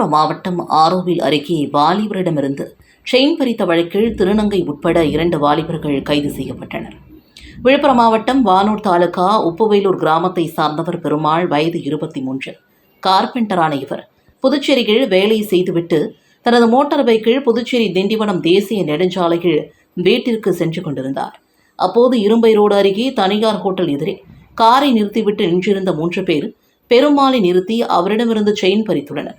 விழுப்புரம் மாவட்டம் ஆரோவில் அருகே வாலிபரிடமிருந்து செயின் பறித்த வழக்கில் திருநங்கை உட்பட இரண்டு வாலிபர்கள் கைது செய்யப்பட்டனர். விழுப்புரம் மாவட்டம் வானூர் தாலுகா உப்புவேலூர் கிராமத்தை சார்ந்தவர் பெருமாள் வயது இருபத்தி மூன்று கார்பெண்டரான இவர் புதுச்சேரியில் வேலை செய்துவிட்டு தனது மோட்டார் பைக்கில் புதுச்சேரி திண்டிவனம் தேசிய நெடுஞ்சாலையில் வீட்டிற்கு சென்று கொண்டிருந்தார். அப்போது இரும்பை ரோடு அருகே தனியார் ஹோட்டல் எதிரே காரை நிறுத்திவிட்டு நின்றிருந்த மூன்று பேர் பெருமாளை நிறுத்தி அவரிடமிருந்து செயின் பறித்துள்ளனர்.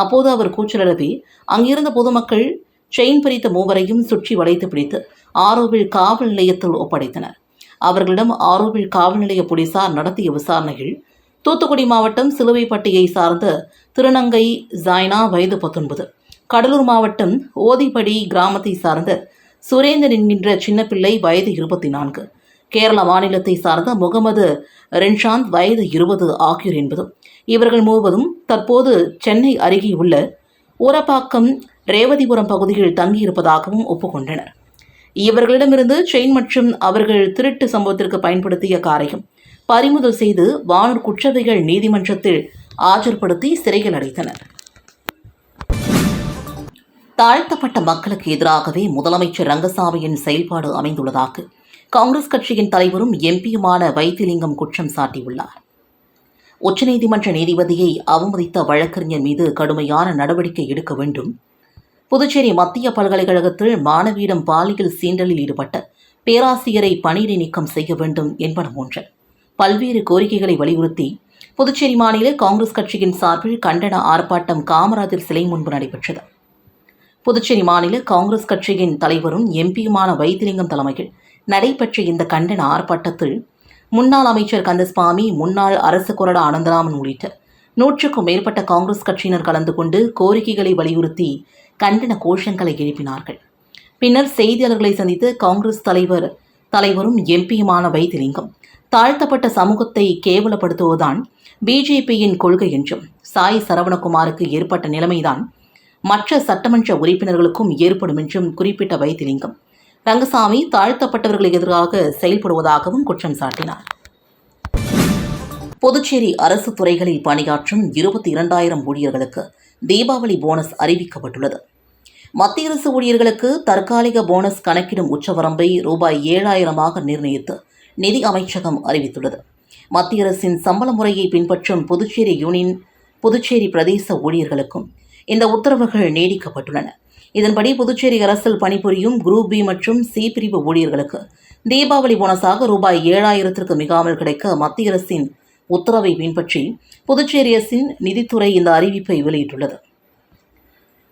அப்போது அவர் கூச்சலெழுப்பி அங்கிருந்த பொதுமக்கள் செயின் பறித்த மூவரையும் சுற்றி வளைத்து பிடித்து ஆரோவில் காவல் நிலையத்தில் ஒப்படைத்தனர். அவர்களிடம் ஆரோவில் காவல் நிலைய போலீசார் நடத்திய விசாரணைகள் தூத்துக்குடி மாவட்டம் சிலுவைப்பட்டியை சார்ந்த திருநங்கை ஜாய்னா வயது பத்தொன்பது. கடலூர் மாவட்டம் ஓதிப்படி கிராமத்தை சார்ந்த சுரேந்தர் என்கின்ற சின்னப்பிள்ளை வயது இருபத்தி நான்கு. கேரள மாநிலத்தை சார்ந்த முகமது ரென்ஷாந்த் வயது இருபது ஆகியோர் என்பதும் இவர்கள் மூவரும் தற்போது சென்னை அருகே உள்ள ஊரப்பாக்கம் ரேவதிபுரம் பகுதியில் தங்கியிருப்பதாகவும் ஒப்புக்கொண்டனர். இவர்களிடமிருந்து செயின் மற்றும் அவர்கள் திருட்டு சம்பவத்திற்கு பயன்படுத்திய காரையும் பறிமுதல் செய்து வானூர் குற்றவைகள் நீதிமன்றத்தில் ஆஜர்படுத்தி சிறையில் அடைத்தனர். தாழ்த்தப்பட்ட மக்களுக்கு எதிராகவே முதலமைச்சர் ரங்கசாமியின் செயல்பாடு அமைந்துள்ளதாக காங்கிரஸ் கட்சியின் தலைவரும் எம்பியுமான வைத்திலிங்கம் குற்றம் சாட்டியுள்ளார். உச்சநீதிமன்ற நீதிபதியை அவமதித்த வழக்கறிஞர் மீது கடுமையான நடவடிக்கை எடுக்க வேண்டும். புதுச்சேரி மத்திய பல்கலைக்கழகத்தில் மாணவியிடம் பாலியல் சீண்டலில் ஈடுபட்ட பேராசிரியரை பணியிடை நீக்கம் செய்ய வேண்டும் என்பன போன்ற பல்வேறு கோரிக்கைகளை வலியுறுத்தி புதுச்சேரி மாநில காங்கிரஸ் கட்சியின் சார்பில் கண்டன ஆர்ப்பாட்டம் காமராஜர் சிலை முன்பு நடைபெற்றது. புதுச்சேரி மாநில காங்கிரஸ் கட்சியின் தலைவரும் எம்பியுமான வைத்திலிங்கம் தலைமையில் நடைபெற்ற இந்த கண்டன ஆர்ப்பாட்டத்தில் முன்னாள் அமைச்சர் கந்தசுவாமி முன்னாள் அரசு கொறடா அனந்தராமன் உள்ளிட்ட நூற்றுக்கும் மேற்பட்ட காங்கிரஸ் கட்சியினர் கலந்து கொண்டு கோரிக்கைகளை வலியுறுத்தி கண்டன கோஷங்களை எழுப்பினார்கள். பின்னர் செய்தியாளர்களை சந்தித்து காங்கிரஸ் தலைவர் தலைவரும் எம்பியுமான வைத்திலிங்கம் தாழ்த்தப்பட்ட சமூகத்தை கேவலப்படுத்துவதுதான் பிஜேபியின் கொள்கை என்றும் சாய் சரவணகுமாருக்கு ஏற்பட்ட நிலைமைதான் மற்ற சட்டமன்ற உறுப்பினர்களுக்கும் ஏற்படும் என்றும் குறிப்பிட்ட வைத்திலிங்கம் ரங்கசாமி தாழ்த்தப்பட்டவர்களுக்கு எதிராக செயல்படுவதாகவும் குற்றம் சாட்டினார். புதுச்சேரி அரசு துறைகளில் பணியாற்றும் இருபத்தி இரண்டாயிரம் ஊழியர்களுக்கு தீபாவளி போனஸ் அறிவிக்கப்பட்டுள்ளது. மத்திய அரசு ஊழியர்களுக்கு தற்காலிக போனஸ் கணக்கிடும் உச்சவரம்பை ரூபாய் ஏழாயிரமாக நிர்ணயித்து நிதி அமைச்சகம் அறிவித்துள்ளது. மத்திய அரசின் சம்பள முறையை பின்பற்றும் புதுச்சேரி யூனியன் புதுச்சேரி பிரதேச ஊழியர்களுக்கும் இந்த உத்தரவுகள் நீடிக்கப்பட்டுள்ளன. இதன்படி புதுச்சேரி அரசில் பணிபுரியும் குரூப் பி மற்றும் சி பிரிவு ஊழியர்களுக்கு தீபாவளி போனஸாக ரூபாய் ஏழாயிரத்திற்கு மிகாமல் கிடைக்க மத்திய அரசின் உத்தரவை பின்பற்றி புதுச்சேரி அரசின் நிதித்துறை இந்த அறிவிப்பை வெளியிட்டுள்ளது.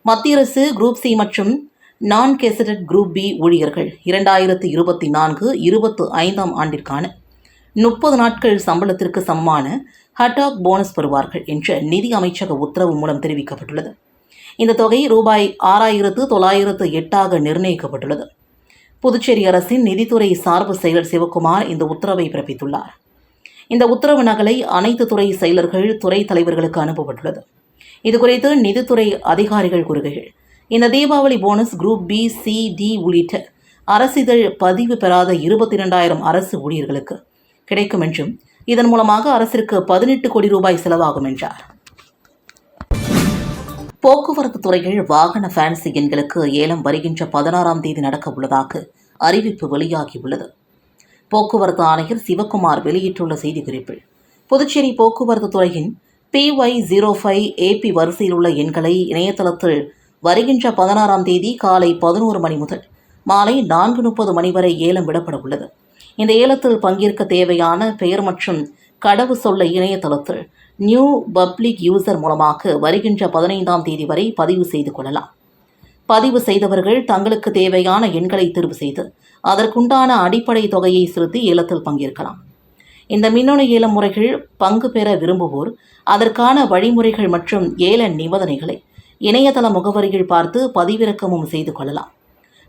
மத்திய அரசு குரூப் சி மற்றும் நான் கெசடட் குரூப் பி ஊழியர்கள் இரண்டாயிரத்து இருபத்தி நான்கு இருபத்து ஐந்தாம் ஆண்டிற்கான முப்பது நாட்கள் சம்பளத்திற்கு சமமான ஹட்டாக் போனஸ் பெறுவார்கள் என்ற நிதி அமைச்சக உத்தரவு மூலம் தெரிவிக்கப்பட்டுள்ளது. இந்த தொகை ரூபாய் ஆறாயிரத்து தொள்ளாயிரத்து எட்டாக நிர்ணயிக்கப்பட்டுள்ளது. புதுச்சேரி அரசின் நிதித்துறை சார்பு செயலர் சிவக்குமார் இந்த உத்தரவை பிறப்பித்துள்ளார். இந்த உத்தரவு நகலை அனைத்து துறை செயலர்கள் துறை தலைவர்களுக்கு அனுப்பப்பட்டுள்ளது. இதுகுறித்து நிதித்துறை அதிகாரிகள் கூறுகையில் இந்த Deepavali bonus group B C D உள்ளிட்ட அரசிதழ் பதிவு பெறாத இருபத்தி இரண்டாயிரம் அரசு ஊழியர்களுக்கு கிடைக்கும் என்றும் இதன் மூலமாக அரசிற்கு பதினெட்டு கோடி ரூபாய் செலவாகும் என்றார். போக்குவரத்து துறையில் வாகன ஃபேன்சி எண்களுக்கு ஏலம் வருகின்ற பதினாறாம் தேதி நடக்க உள்ளதாக அறிவிப்பு வெளியாகியுள்ளது. போக்குவரத்து ஆணையர் சிவக்குமார் வெளியிட்டுள்ள செய்திக்குறிப்பில் புதுச்சேரி போக்குவரத்து துறையின் பிஒய் ஜீரோ ஃபைவ் ஏபி வரிசையில் உள்ள எண்களை இணையதளத்தில் வருகின்ற பதினாறாம் தேதி காலை பதினோரு மணி முதல் மாலை நான்கு முப்பது மணி வரை ஏலம் விடப்பட உள்ளது. இந்த ஏலத்தில் பங்கேற்க தேவையான பெயர் மற்றும் கடவு சொல்ல இணையதளத்தில் நியூ பப்ளிக் யூசர் மூலமாக வருகின்ற பதினைந்தாம் தேதி வரை பதிவு செய்து கொள்ளலாம். பதிவு செய்தவர்கள் தங்களுக்கு தேவையான எண்களை தேர்வு செய்து அதற்குண்டான அடிப்படை தொகையை செலுத்தி ஏலத்தில் பங்கேற்கலாம். இந்த மின்னணு ஏல முறைகள் பங்கு பெற விரும்புவோர் அதற்கான வழிமுறைகள் மற்றும் ஏல நிபந்தனைகளை இணையதள முகவரியில் பார்த்து பதிவிறக்கமும் செய்து கொள்ளலாம்.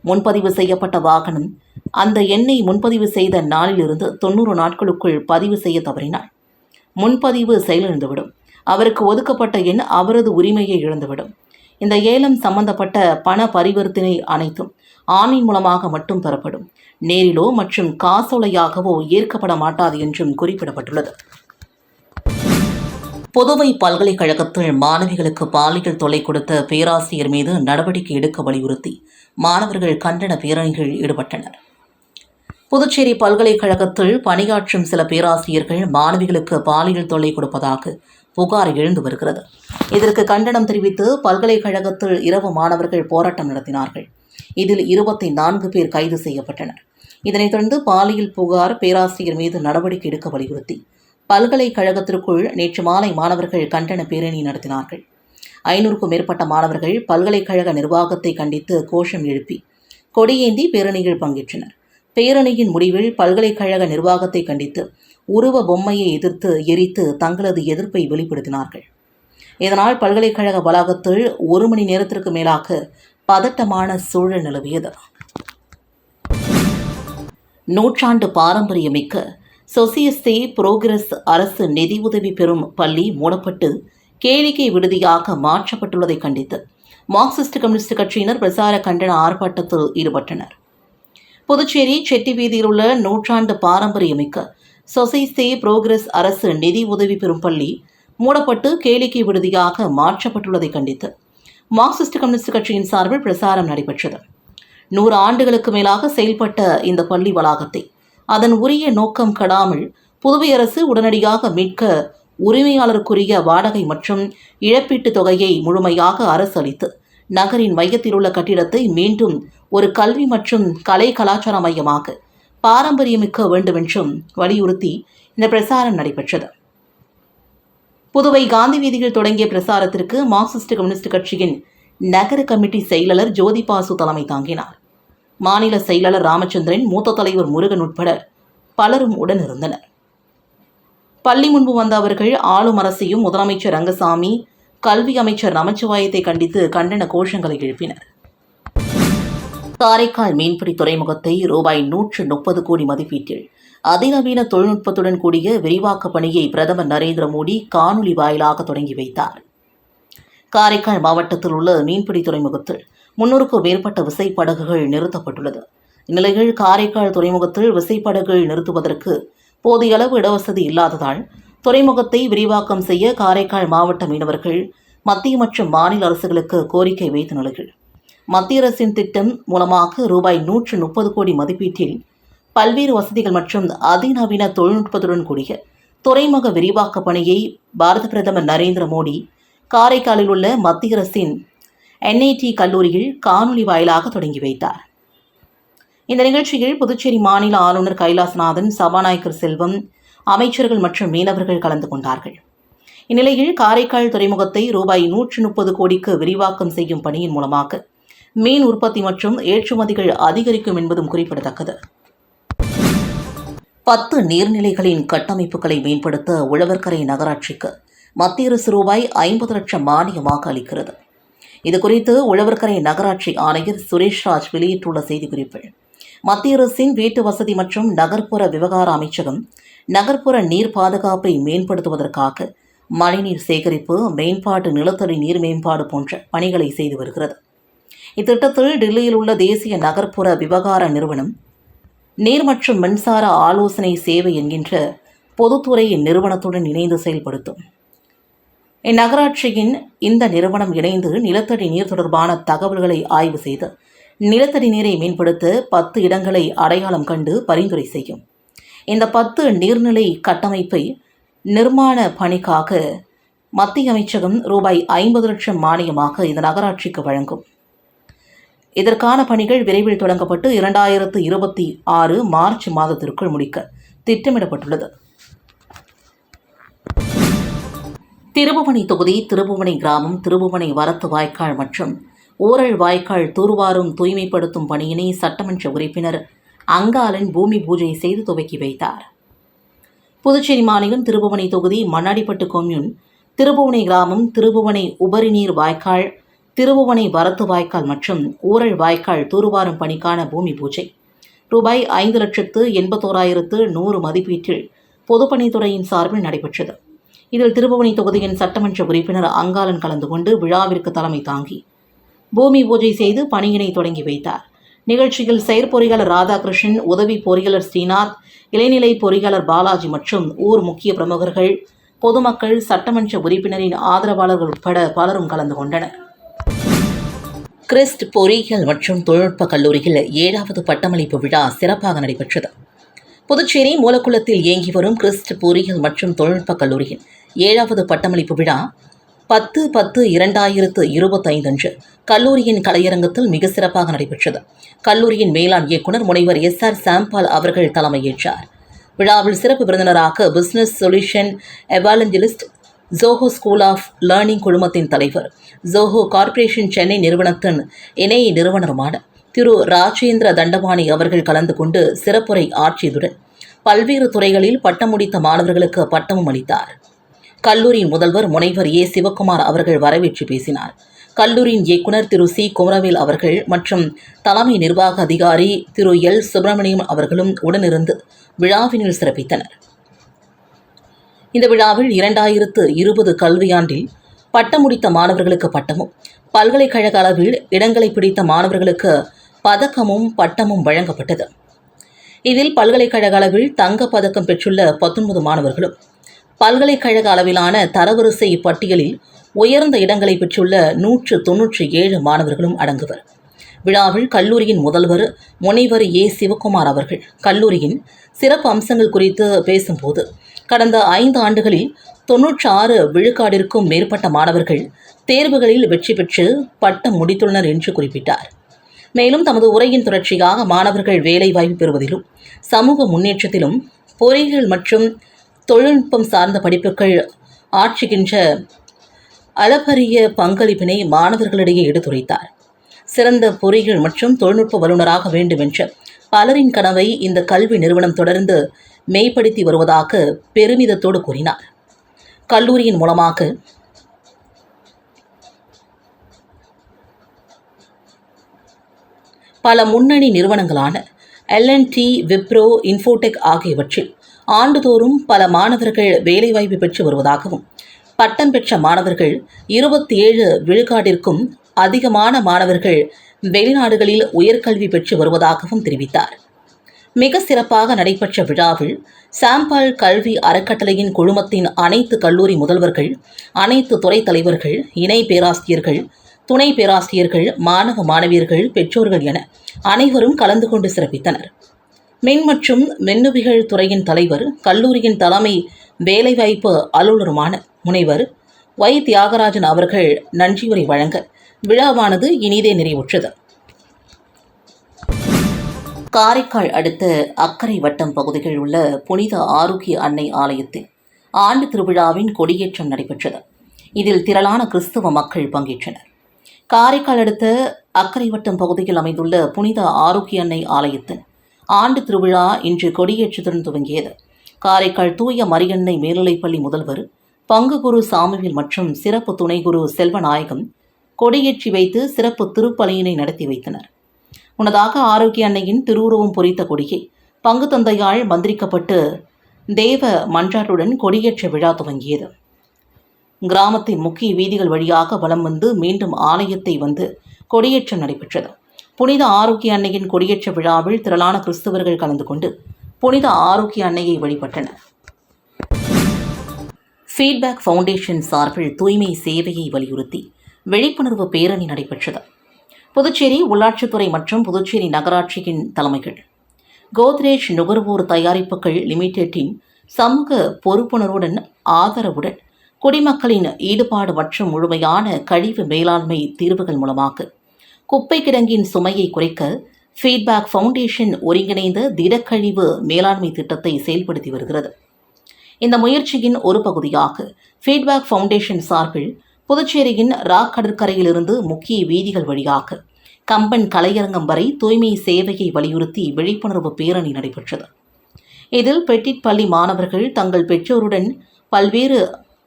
முன்பதிவு செய்யப்பட்ட வாகனம் அந்த எண்ணை முன்பதிவு செய்த நாளிலிருந்து தொண்ணூறு நாட்களுக்குள் பதிவு செய்ய தவறினார். முன்பதிவு செயலிழந்துவிடும். அவருக்கு ஒதுக்கப்பட்ட எண் அவரது உரிமையை இழந்துவிடும். இந்த ஏலம் சம்பந்தப்பட்ட பண பரிவர்த்தனை அனைத்தும் ஆன்லைன் மூலமாக மட்டும் பெறப்படும். நேரிலோ மற்றும் காசோலையாகவோ ஏற்கப்பட மாட்டாது என்றும் குறிப்பிடப்பட்டுள்ளது. புதுவை பல்கலைக்கழகத்தில் மாணவிகளுக்கு பாலியல் தொல்லை கொடுத்த பேராசிரியர் மீது நடவடிக்கை எடுக்க வலியுறுத்தி மாணவர்கள் கண்டன பேரணிகளில் ஈடுபட்டனர். புதுச்சேரி பல்கலைக்கழகத்தில் பணியாற்றும் சில பேராசிரியர்கள் மாணவிகளுக்கு பாலியல் தொல்லை கொடுப்பதாக புகார் எழுந்து வருகிறது. இதற்கு கண்டனம் தெரிவித்து பல்கலைக்கழகத்தில் இரவு மாணவர்கள் போராட்டம் நடத்தினார்கள். இதில் இருபத்தி நான்கு பேர் கைது செய்யப்பட்டனர். இதனைத் தொடர்ந்து பாலியல் புகார் பேராசிரியர் மீது நடவடிக்கை எடுக்க வலியுறுத்தி பல்கலைக்கழகத்திற்குள் நேற்று மாலை மாணவர்கள் கண்டன பேரணி நடத்தினார்கள். ஐநூறுக்கும் மேற்பட்ட மாணவர்கள் பல்கலைக்கழக நிர்வாகத்தை கண்டித்து கோஷம் எழுப்பி கொடியேந்தி பேரணியில் பங்கேற்றனர். பேரணியின் முடிவில் பல்கலைக்கழக நிர்வாகத்தை கண்டித்து உருவ பொம்மையை எதிர்த்து எரித்து தங்களது எதிர்ப்பை வெளிப்படுத்தினார்கள். இதனால் பல்கலைக்கழக வளாகத்தில் ஒரு மணி நேரத்திற்கு மேலாக பதட்டமான சூழல் நிலவியது. நூற்றாண்டு பாரம்பரியமிக்க சொசியஸ்தே புரோகிரஸ் அரசு நிதியுதவி பெறும் பள்ளி மூடப்பட்டு கேளிக்கை விடுதியாக மாற்றப்பட்டுள்ளதை கண்டித்து மார்க்சிஸ்ட் கம்யூனிஸ்ட் கட்சியினர் பிரசார கண்டன ஆர்ப்பாட்டத்தில் ஈடுபட்டனர். புதுச்சேரி செட்டி வீதியில் உள்ள நூற்றாண்டு பாரம்பரியமிக்க சொசைஸ்தே புரோகிரஸ் அரசு நிதி உதவி பெறும் பள்ளி மூடப்பட்டு கேளிக்கை விடுதியாக மாற்றப்பட்டுள்ளதை கண்டித்து மார்க்சிஸ்ட் கம்யூனிஸ்ட் கட்சியின் சார்பில் பிரசாரம் நடைபெற்றது. நூறு ஆண்டுகளுக்கு மேலாக செயல்பட்ட இந்த பள்ளி வளாகத்தை அதன் உரிய நோக்கம் கடாமல் புதுவை அரசு உடனடியாக மீட்க உரிமையாளருக்குரிய வாடகை மற்றும் இழப்பீட்டுத் தொகையை முழுமையாக அரசு அளித்து நகரின் மையத்தில் உள்ள கட்டிடத்தை மீண்டும் ஒரு கல்வி மற்றும் கலை கலாச்சார மையமாக பாரம்பரியமிக்க வேண்டுமென்றும் வலியுறுத்தி இந்த பிரசாரம் நடைபெற்றது. புதுவை காந்தி வீதியில் தொடங்கிய பிரசாரத்திற்கு மார்க்சிஸ்ட் கம்யூனிஸ்ட் கட்சியின் நகர கமிட்டி செயலாளர் ஜோதி பாசு தலைமை தாங்கினார். மாநில செயலாளர் ராமச்சந்திரன் மூத்த தலைவர் முருகன் உட்பட பலரும் உடன் இருந்தனர் பள்ளி முன்பு வந்த அவர்கள் ஆளும் அரசையும் முதலமைச்சர் ரங்கசாமி கல்வி அமைச்சர் நமச்சிவாயத்தை கண்டித்து கண்டன கோஷங்களை எழுப்பினர். காரைக்கால் மீன்பிடி துறைமுகத்தை ரூபாய் நூற்று முப்பது கோடி மதிப்பீட்டில் அதிநவீன தொழில்நுட்பத்துடன் கூடிய விரிவாக்க பணியை பிரதமர் நரேந்திர மோடி காணொலி வாயிலாக தொடங்கி வைத்தார். காரைக்கால் மாவட்டத்தில் உள்ள மீன்பிடி துறைமுகத்தில் முன்னூறுக்கும் மேற்பட்ட விசைப்படகுகள் நிறுத்தப்பட்டுள்ளது. இந்நிலையில் காரைக்கால் துறைமுகத்தில் விசைப்படகுகள் நிறுத்துவதற்கு போதிய அளவு இடவசதி இல்லாததால் துறைமுகத்தை விரிவாக்கம் செய்ய காரைக்கால் மாவட்ட மீனவர்கள் மத்திய மற்றும் மாநில அரசுகளுக்கு கோரிக்கை வைத்த நிலையில் மத்திய அரசின் திட்டம் மூலமாக ரூபாய் நூற்று முப்பது கோடி மதிப்பீட்டில் பல்வேறு வசதிகள் மற்றும் அதிநவீன தொழில்நுட்பத்துடன் கூடிய துறைமுக விரிவாக்க பணியை பாரத பிரதமர் நரேந்திர மோடி காரைக்காலில் உள்ள மத்திய அரசின் என்ஐடி கல்லூரியில் காணொலி வாயிலாக தொடங்கி வைத்தார். இந்த நிகழ்ச்சியில் புதுச்சேரி மாநில ஆளுநர் கைலாசநாதன் சபாநாயகர் செல்வம் அமைச்சர்கள் மற்றும் மீனவர்கள் கலந்து கொண்டார்கள். இந்நிலையில் காரைக்கால் துறைமுகத்தை ரூபாய் நூற்று முப்பது கோடிக்கு விரிவாக்கம் செய்யும் பணியின் மூலமாக மீன் உற்பத்தி மற்றும் ஏற்றுமதிகள் அதிகரிக்கும் என்பதும் குறிப்பிடத்தக்கது. பத்து நீர்நிலைகளின் கட்டமைப்புகளை மேம்படுத்த உழவர்கரை நகராட்சிக்கு மத்திய அரசு ரூபாய் ஐம்பது லட்சம் மானியமாக அளிக்கிறது. இதுகுறித்து உழவர்கரை நகராட்சி ஆணையர் சுரேஷ்ராஜ் வெளியிட்டுள்ள செய்திக்குறிப்பில் மத்திய அரசின் வீட்டு வசதி மற்றும் நகர்ப்புற விவகார அமைச்சகம் நகர்ப்புற நீர் பாதுகாப்பை மேம்படுத்துவதற்காக மழைநீர் சேகரிப்பு மேம்பாட்டு நிலத்தடி நீர் மேம்பாடு போன்ற பணிகளை செய்து வருகிறது. இத்திட்டத்தில் டெல்லியில் உள்ள தேசிய நகர்ப்புற விவகார நிறுவனம் நீர் மற்றும் மின்சார ஆலோசனை சேவை என்கின்ற பொதுத்துறை நிறுவனத்துடன் இணைந்து செயல்படுத்தும். இந்நகராட்சியின் இந்த நிறுவனம் இணைந்து நிலத்தடி நீர் தொடர்பான தகவல்களை ஆய்வு செய்து நிலத்தடி நீரை மேம்படுத்த பத்து இடங்களை அடையாளம் கண்டு பரிந்துரை செய்யும். இந்த பத்து நீர்நிலை கட்டமைப்பை நிர்மாண பணிக்காக மத்திய அமைச்சகம் ரூபாய் ஐம்பது லட்சம் மானியமாக இந்த நகராட்சிக்கு வழங்கும். இதற்கான பணிகள் விரைவில் தொடங்கப்பட்டு இரண்டாயிரத்து இருபத்தி ஆறு மார்ச் மாதத்திற்குள் முடிக்க திட்டமிடப்பட்டுள்ளது. திருபுவனை தொகுதி திருபுவனை கிராமம் திருபுவனை வரத்து வாய்க்கால் மற்றும் ஊரல் வாய்க்கால் தூர்வாரும் தூய்மைப்படுத்தும் பணியினை சட்டமன்ற உறுப்பினர் அங்காளன் பூமி பூஜை செய்து துவக்கி வைத்தார். புதுச்சேரி மாநிலம் திருபுவனை தொகுதி மண்ணாடிப்பட்டு கொம்யூன் திருபுவனை கிராமம் திருபுவனை உபரிநீர் வாய்க்கால் திருபுவனை வரத்து வாய்க்கால் மற்றும் ஊரல் வாய்க்கால் தூர்வாரும் பணிக்கான பூமி பூஜை. ரூபாய் ஐந்து லட்சத்து எண்பத்தோராயிரத்து நூறு மதிப்பீட்டில் பொதுப்பணித்துறையின் சார்பில் நடைபெற்றது. இதில் திருபுவனி தொகுதியின் சட்டமன்ற உறுப்பினர் அங்காளன் கலந்து கொண்டு விழாவிற்கு தலைமை தாங்கி பூமி பூஜை செய்து பணியினை தொடங்கி வைத்தார். நிகழ்ச்சியில் செயற்பொறியாளர் ராதாகிருஷ்ணன் உதவி பொறியாளர் ஸ்ரீநாத் இளைநிலை பொறியாளர் பாலாஜி மற்றும் ஊர் முக்கிய பிரமுகர்கள் பொதுமக்கள் சட்டமன்ற உறுப்பினரின் ஆதரவாளர்கள் உட்பட பலரும் கலந்து கொண்டனர். கிறிஸ்ட் பொறியியல் மற்றும் தொழில்நுட்ப கல்லூரியில் ஏழாவது பட்டமளிப்பு விழா சிறப்பாக நடைபெற்றது. புதுச்சேரி மூலக்குளத்தில் இயங்கி வரும் கிறிஸ்ட் பொறியியல் மற்றும் தொழில்நுட்ப கல்லூரியின் ஏழாவது பட்டமளிப்பு விழா பத்து பத்து இரண்டாயிரத்து இருபத்தைந்து அன்று கல்லூரியின் கலையரங்கத்தில் மிக சிறப்பாக நடைபெற்றது. கல்லூரியின் மேலாண் இயக்குனர் முனைவர் எஸ் ஆர் சாம்பால் அவர்கள் தலைமையேற்றார். விழாவில் சிறப்பு விருந்தினராக business solution evangelist Zoho School of Learning குழுமத்தின் தலைவர் ஜோஹோ கார்ப்பரேஷன் சென்னை நிறுவனத்தின் இணை நிறுவனருமான திரு ராஜேந்திர தண்டபாணி அவர்கள் கலந்து கொண்டு சிறப்புரை ஆற்றியதுடன் பல்வேறு துறைகளில் பட்டம் முடித்த மாணவர்களுக்கு பட்டமும் அளித்தார். கல்லூரியின் முதல்வர் முனைவர் ஏ. சிவக்குமார் அவர்கள் வரவேற்று பேசினார். கல்லூரியின் இயக்குனர் திரு. சி. குமரவேல் அவர்கள் மற்றும் தலைமை நிர்வாக அதிகாரி திரு. எல். சுப்பிரமணியம் அவர்களும் உடனிருந்து விழாவினில் சிறப்பித்தனர். இந்த விழாவில் இரண்டாயிரத்து இருபது கல்வியாண்டில் பட்டம் முடித்த மாணவர்களுக்கு பட்டமும் பல்கலைக்கழக அளவில் இடங்களை பிடித்த மாணவர்களுக்கு பதக்கமும் பட்டமும் வழங்கப்பட்டது. இதில் பல்கலைக்கழக அளவில் தங்கப் பதக்கம் பெற்றுள்ள பத்தொன்பது மாணவர்களும் பல்கலைக்கழக அளவிலான தரவரிசை பட்டியலில் உயர்ந்த இடங்களை பெற்றுள்ள நூற்று தொன்னூற்றி ஏழு மாணவர்களும் அடங்குவர். விழாவில் கல்லூரியின் முதல்வர் முனைவர் ஏ. சிவகுமார் அவர்கள் கல்லூரியின் சிறப்பு அம்சங்கள் குறித்து பேசும்போது கடந்த ஐந்து ஆண்டுகளில் தொன்னூற்றி ஆறு விழுக்காடிற்கும் மேற்பட்ட மாணவர்கள் தேர்வுகளில் வெற்றி பெற்று பட்டம் முடித்துள்ளனர் என்று குறிப்பிட்டார். மேலும் தமது உரையின் தொடர்ச்சியாக மாணவர்கள் வேலைவாய்ப்பு பெறுவதிலும் சமூக முன்னேற்றத்திலும் பொறியியல் மற்றும் தொழில்நுட்பம் சார்ந்த படிப்புகள் ஆற்றுகின்ற அளப்பரிய பங்களிப்பினை மாணவர்களிடையே எடுத்துரைத்தார். சிறந்த பொறியியல் மற்றும் தொழில்நுட்ப வல்லுநராக வேண்டும் என்ற பலரின் கனவை இந்த கல்வி நிறுவனம் தொடர்ந்து மேம்படுத்தி வருவதாக பெருமிதத்தோடு கூறினார். கல்லூரியின் மூலமாக பல முன்னணி நிறுவனங்களான எல்என்டி விப்ரோ இன்ஃபோடெக் ஆகியவற்றில் ஆண்டுதோறும் பல மாணவர்கள் வேலைவாய்ப்பு பெற்று வருவதாகவும் பட்டம் பெற்ற மாணவர்கள் இருபத்தி ஏழு விழுக்காட்டிற்கும் அதிகமான மாணவர்கள் வெளிநாடுகளில் உயர்கல்வி பெற்று வருவதாகவும் தெரிவித்தார். மிக சிறப்பாக நடைபெற்ற விழாவில் சாம்பால் கல்வி அறக்கட்டளையின் குழுமத்தின் அனைத்து கல்லூரி முதல்வர்கள் அனைத்து துறை தலைவர்கள் இணை பேராசிரியர்கள் துணை பேராசிரியர்கள் மாணவ மாணவியர்கள் பெற்றோர்கள் என அனைவரும் கலந்து கொண்டு சிறப்பித்தனர். மின் மற்றும் மின்னுவிகள் துறையின் தலைவர் கல்லூரியின் தலைமை வேலைவாய்ப்பு அலுவலருமான முனைவர் வை. தியாகராஜன் அவர்கள் நன்றியுரை வழங்க விழாவானது இனிதே நிறைவுற்றது. காரைக்கால் அடுத்த அக்கரை வட்டம் பகுதியில் உள்ள புனித ஆரோக்கிய அன்னை ஆலயத்தில் ஆண்டு திருவிழாவின் கொடியேற்றம் நடைபெற்றது. இதில் திரளான கிறிஸ்தவ மக்கள் பங்கேற்றனர். காரைக்கால் அடுத்த அக்கரை வட்டம் பகுதியில் அமைந்துள்ள புனித ஆரோக்கிய அன்னை ஆலயத்தின் ஆண்டு திருவிழா இன்று கொடியேற்றத்துடன் துவங்கியது. காரைக்கால் தூய மரியன்னை மேல்நிலைப்பள்ளி முதல்வர் பங்கு குரு சாமுவேல் மற்றும் சிறப்பு துணை குரு செல்வநாயகம் கொடியேற்றி வைத்து சிறப்பு திருப்பலியினை நடத்தி வைத்தனர். முன்னதாக ஆரோக்கிய அன்னையின் திருவுருவம் பொறித்த கொடியை பங்கு தந்தையால் மந்திரிக்கப்பட்டு தேவ மன்றாட்டுடன் கொடியேற்ற விழா துவங்கியது. கிராமத்தின் முக்கிய வீதிகள் வழியாக வலம் வந்து மீண்டும் ஆலயத்தை வந்து கொடியேற்றம் நடைபெற்றது. புனித ஆரோக்கிய அன்னையின் கொடியேற்ற விழாவில் திரளான கிறிஸ்தவர்கள் கலந்து கொண்டு புனித ஆரோக்கிய அன்னையை வழிபட்டனர். ஃபீட்பேக் ஃபவுண்டேஷன் சார்பில் தூய்மை சேவையை வலியுறுத்தி விழிப்புணர்வு பேரணி நடைபெற்றது. புதுச்சேரி உள்ளாட்சித்துறை மற்றும் புதுச்சேரி நகராட்சியின் தலைமைகள். கோத்ரேஜ் நுகர்வோர் தயாரிப்புகள் லிமிடெட்டின் சமூக பொறுப்புணர்வுடன் ஆதரவுடன் குடிமக்களின் ஈடுபாடு மற்றும் முழுமையான கழிவு மேலாண்மை தீர்வுகள் மூலமாக குப்பை கிடங்கின் சுமையை குறைக்க ஃபீட்பேக் ஃபவுண்டேஷன் ஒருங்கிணைந்த திடக்கழிவு மேலாண்மை திட்டத்தை செயல்படுத்தி வருகிறது. இந்த முயற்சியின் ஒரு பகுதியாக ஃபீட்பேக் ஃபவுண்டேஷன் சார்பில் புதுச்சேரியின் ராக் கடற்கரையிலிருந்து முக்கிய வீதிகள் வழியாக கம்பன் கலையரங்கம் வரை தூய்மை சேவையை வலியுறுத்தி விழிப்புணர்வு பேரணி நடைபெற்றது. இதில் பெட்டிட் பள்ளி மாணவர்கள் தங்கள் பெற்றோருடன் பல்வேறு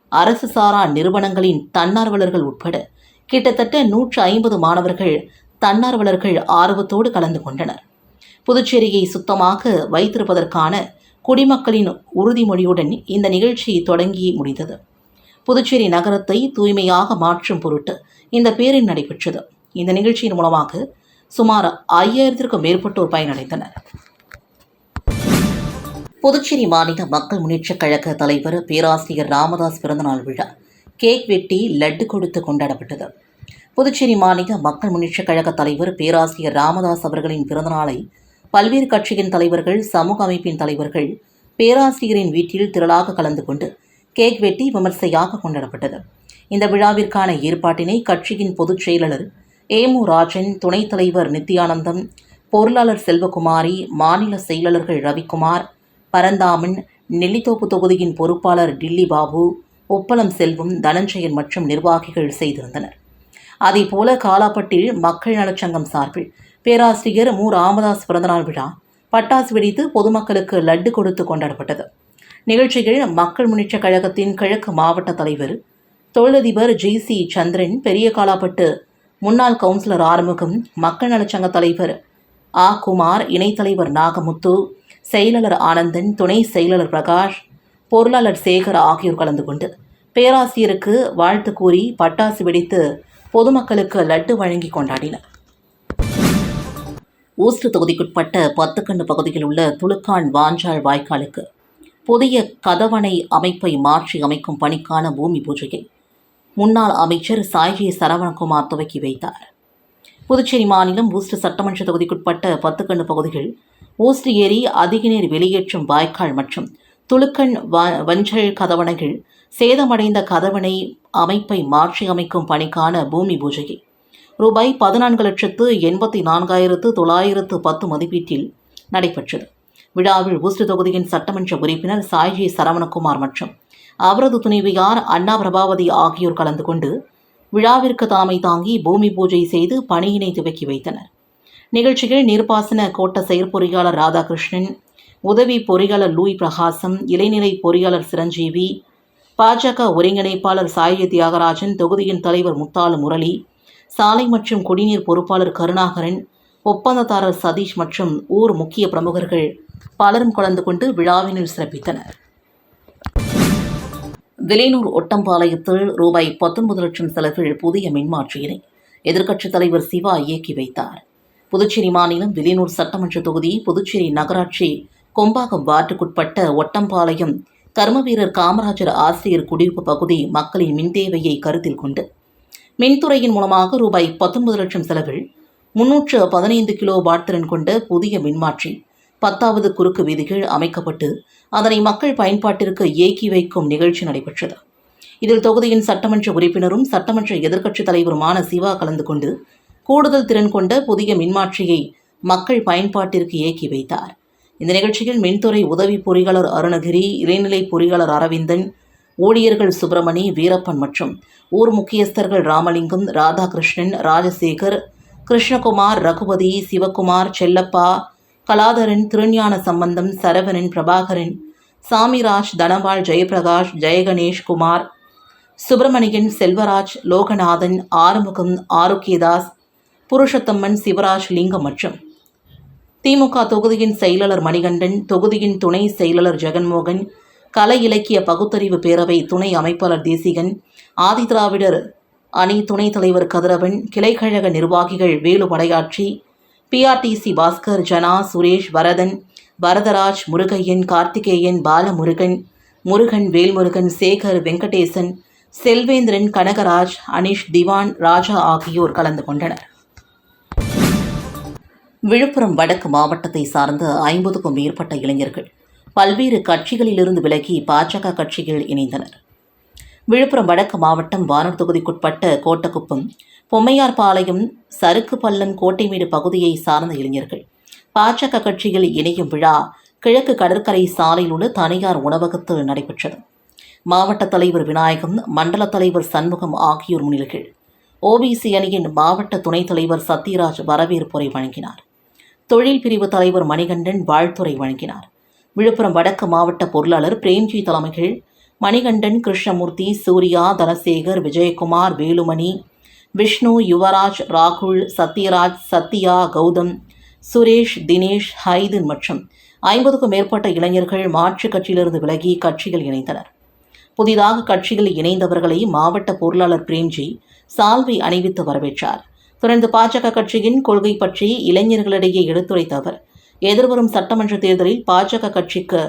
அரசு சாரா நிறுவனங்களின் தன்னார்வலர்கள் உட்பட கிட்டத்தட்ட நூற்று ஐம்பது மாணவர்கள் தன்னார்வலர்கள் ஆர்வத்தோடு கலந்து கொண்டனர். புதுச்சேரியை சுத்தமாக வைத்திருப்பதற்கான குடிமக்களின் உறுதிமொழியுடன் இந்த நிகழ்ச்சி தொடங்கி முடிந்தது. புதுச்சேரி நகரத்தை தூய்மையாக மாற்றும் பொருட்டு இந்த பேரின் நடைபெற்றது. இந்த நிகழ்ச்சியின் மூலமாக சுமார் ஐயாயிரத்திற்கும் மேற்பட்டோர் பயனடைந்தனர். புதுச்சேரி மாநில மக்கள் முன்னேற்றக் கழக தலைவர் பேராசிரியர் ராமதாஸ் பிறந்தநாள் விழா கேக் வெட்டி லட்டு கொடுத்து கொண்டாடப்பட்டது. புதுச்சேரி மாநில மக்கள் முன்னேற்றக் கழக தலைவர் பேராசிரியர் ராமதாஸ் அவர்களின் பிறந்தநாளை பல்வேறு கட்சியின் தலைவர்கள் சமூக அமைப்பின் தலைவர்கள் பேராசிரியரின் வீட்டில் திரளாக கலந்து கொண்டு கேக் வெட்டி விமர்சையாக கொண்டாடப்பட்டது. இந்த விழாவிற்கான ஏற்பாட்டினை கட்சியின் பொதுச் செயலாளர் ஏமு ராஜன் துணைத் தலைவர் நித்யானந்தம் பொருளாளர் செல்வகுமாரி மாநில செயலாளர்கள் ரவிக்குமார் பரந்தாமன் நெல்லித்தோப்பு தொகுதியின் பொறுப்பாளர் டில்லி பாபு உப்பளம் செல்வம் தனஞ்சயன் மற்றும் நிர்வாகிகள் செய்திருந்தனர். அதேபோல காலாப்பட்டில் மக்கள் நலச்சங்கம் சார்பில் பேராசிரியர் மு. ராமதாஸ் பிறந்தநாள் விழா பட்டாசு வெடித்து பொதுமக்களுக்கு லட்டு கொடுத்து கொண்டாடப்பட்டது. நிகழ்ச்சியில் மக்கள் முன்னேற்ற கழகத்தின் கிழக்கு மாவட்ட தலைவர் தொழிலதிபர் ஜி. சி. சந்திரன் பெரிய காலாப்பட்டு முன்னாள் கவுன்சிலர் ஆறுமுகம் மக்கள் நலச்சங்க தலைவர் ஆ. குமார் இணைத்தலைவர் நாகமுத்து செயலாளர் ஆனந்தன் துணை செயலாளர் பிரகாஷ் பொருளாளர் சேகர் ஆகியோர் கலந்து கொண்டு பேராசிரியருக்கு வாழ்த்து கூறி பட்டாசு வெடித்து பொதுமக்களுக்கு லட்டு வழங்கி கொண்டாடினர். ஊஸ்ட் தொகுதிக்குட்பட்ட பத்துக்கண்ணு பகுதியில் உள்ள துலுக்கான் வாஞ்சாள் வாய்க்காலுக்கு புதிய கதவணை அமைப்பை மாற்றி அமைக்கும் பணிக்கான பூமி பூஜையை முன்னாள் அமைச்சர் சாய்ஜி சரவணகுமார் துவக்கி வைத்தார். புதுச்சேரி மாநிலம் ஊஸ்டு சட்டமன்ற தொகுதிக்குட்பட்ட பத்துக்கண்ணு பகுதிகள் ஊஸ்ட் ஏரி அதிக நீர் வெளியேற்றும் வாய்க்கால் மற்றும் துலுக்கன் வ- வஞ்சல் கதவணைகள் சேதமடைந்த கதவணை அமைப்பை மாற்றி அமைக்கும் பணிக்கான பூமி பூஜையை ரூபாய் பதினான்கு லட்சத்து எண்பத்தி நான்காயிரத்து தொள்ளாயிரத்து பத்து மதிப்பீட்டில் நடைபெற்றது. விழாவில் ஊஸ்ட் தொகுதியின் சட்டமன்ற உறுப்பினர் சாய்ஜி சரவணகுமார் மற்றும் அவரது துணைவியார் அண்ணா பிரபாவதி ஆகியோர் கலந்து கொண்டு விழாவிற்கு தாமை தாங்கி பூமி பூஜை செய்து பணியினை துவக்கி வைத்தனர். நிகழ்ச்சியில் நீர்ப்பாசன கோட்ட செயற்பொறியாளர் ராதாகிருஷ்ணன் உதவி பொறியாளர் லூய் பிரகாசம் இளைநிலை பொறியாளர் சிரஞ்சீவி பாஜக ஒருங்கிணைப்பாளர் சாயி தியாகராஜன் தொகுதியின் தலைவர் முத்தாலு முரளி சாலை மற்றும் குடிநீர் பொறுப்பாளர் கருணாகரன் ஒப்பந்ததாரர் சதீஷ் மற்றும் ஊர் முக்கிய பிரமுகர்கள் பலரும் கலந்து கொண்டு விழாவினில் சிறப்பித்தனர். விலையூர் ஒட்டம்பாளையத்தில் ரூபாய் பத்தொன்பது லட்சம் செலவில் புதிய மின்மாற்றியினை எதிர்க்கட்சித் தலைவர் சிவா இயக்கி வைத்தார். புதுச்சேரி மாநிலம் விலையூர் சட்டமன்ற தொகுதி புதுச்சேரி நகராட்சி கொம்பாகம் வார்டுக்குட்பட்ட ஒட்டம்பாளையம் கர்மவீரர் காமராஜர் ஆசிரியர் குடியிருப்பு பகுதி மக்களின் மின் தேவையை கருத்தில் கொண்டு மின்துறையின் மூலமாக ரூபாய் பத்தொன்பது லட்சம் செலவில் முன்னூற்று பதினைந்து கிலோ வாட் திறன் கொண்ட புதிய மின்மாற்றி பத்தாவது குறுக்கு வீதிகள் அமைக்கப்பட்டு அதனை மக்கள் பயன்பாட்டிற்கு இயக்கி வைக்கும் நிகழ்ச்சி நடைபெற்றது. இதில் தொகுதியின் சட்டமன்ற உறுப்பினரும் சட்டமன்ற எதிர்க்கட்சித் தலைவருமான சிவா கலந்து கொண்டு கூடுதல் திறன் கொண்ட புதிய மின்மாற்றியை மக்கள் பயன்பாட்டிற்கு இயக்கி வைத்தார். இந்த நிகழ்ச்சியில் மின்துறை உதவி பொறியாளர் அருணகிரி இடைநிலை பொறியாளர் அரவிந்தன் ஊழியர்கள் சுப்பிரமணி வீரப்பன் மற்றும் ஊர் முக்கியஸ்தர்கள் ராமலிங்கம் ராதாகிருஷ்ணன் ராஜசேகர் கிருஷ்ணகுமார் ரகுபதி சிவகுமார் செல்லப்பா கலாதரன் திருஞான சம்பந்தம் சரவணன் பிரபாகரன் சாமிராஜ் தனபால் ஜெயபிரகாஷ் ஜெயகணேஷ் குமார் சுப்பிரமணியன் செல்வராஜ் லோகநாதன் ஆறுமுகம் ஆரோக்கியதாஸ் புருஷத்தம்மன் சிவராஜ் லிங்கம் மற்றும் திமுக தொகுதியின் செயலாளர் மணிகண்டன் தொகுதியின் துணை செயலாளர் ஜெகன்மோகன் கலை இலக்கிய பகுத்தறிவு பேரவை துணை அமைப்பாளர் தேசிகன் ஆதிதிராவிடர் அணி துணைத் தலைவர் கதிரவன் கிளைக்கழக நிர்வாகிகள் வேலு படையாட்சி பிஆர்டிசி பாஸ்கர் ஜனா சுரேஷ் வரதன் வரதராஜ் முருகையன் கார்த்திகேயன் பாலமுருகன் முருகன் வேல்முருகன் சேகர் வெங்கடேசன் செல்வேந்திரன் கனகராஜ் அனிஷ் திவான் ராஜா ஆகியோர் கலந்து கொண்டனர். விழுப்புரம் வடக்கு மாவட்டத்தை சார்ந்த ஐம்பதுக்கும் மேற்பட்ட இளைஞர்கள் பல்வேறு கட்சிகளிலிருந்து விலகி பாஜக கட்சியில் இணைந்தனர். விழுப்புரம் வடக்கு மாவட்டம் வானூர் தொகுதிக்குட்பட்ட கோட்டக்குப்பம் பொம்மையார்பாளையம் சறுக்கு பள்ளம் கோட்டைமேடு பகுதியை சார்ந்த இளைஞர்கள் பாஜக கட்சியில் இணையும் விழா கிழக்கு கடற்கரை சாலையில் உள்ள தனியார் உணவகத்தில் நடைபெற்றது. மாவட்ட தலைவர் விநாயகம் மண்டல தலைவர் சண்முகம் ஆகியோர் முன்னிலைகள் ஓபிசி அணியின் மாவட்ட துணைத் தலைவர் சத்யராஜ் வரவேற்புரை வழங்கினார். தொழில் பிரிவு தலைவர் மணிகண்டன் வாழ்த்துறை வழங்கினார். விழுப்புரம் வடக்கு மாவட்ட பொருளாளர் பிரேம்ஜி தலைமைகள் மணிகண்டன் கிருஷ்ணமூர்த்தி சூர்யா தனசேகர் விஜயகுமார் வேலுமணி விஷ்ணு யுவராஜ் ராகுல் சத்யராஜ் சத்யா கௌதம் சுரேஷ் தினேஷ் ஹைதின் மற்றும் ஐம்பதுக்கும் மேற்பட்ட இளைஞர்கள் மாற்றுக் கட்சியிலிருந்து விலகி கட்சியில் இணைந்தனர். புதிதாக கட்சியில் இணைந்தவர்களை மாவட்ட பொருளாளர் பிரேம்ஜி சால்வை அணிவித்து வரவேற்றார். தொடர்ந்து பாஜக கட்சியின் கொள்கை பற்றி இளைஞர்களிடையே எடுத்துரைத்த அவர் எதிர்வரும் சட்டமன்ற தேர்தலில் பாஜக கட்சிக்கு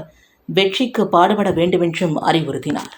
வெற்றிக்கு பாடுபட வேண்டுமென்றும் அறிவுறுத்தினார்.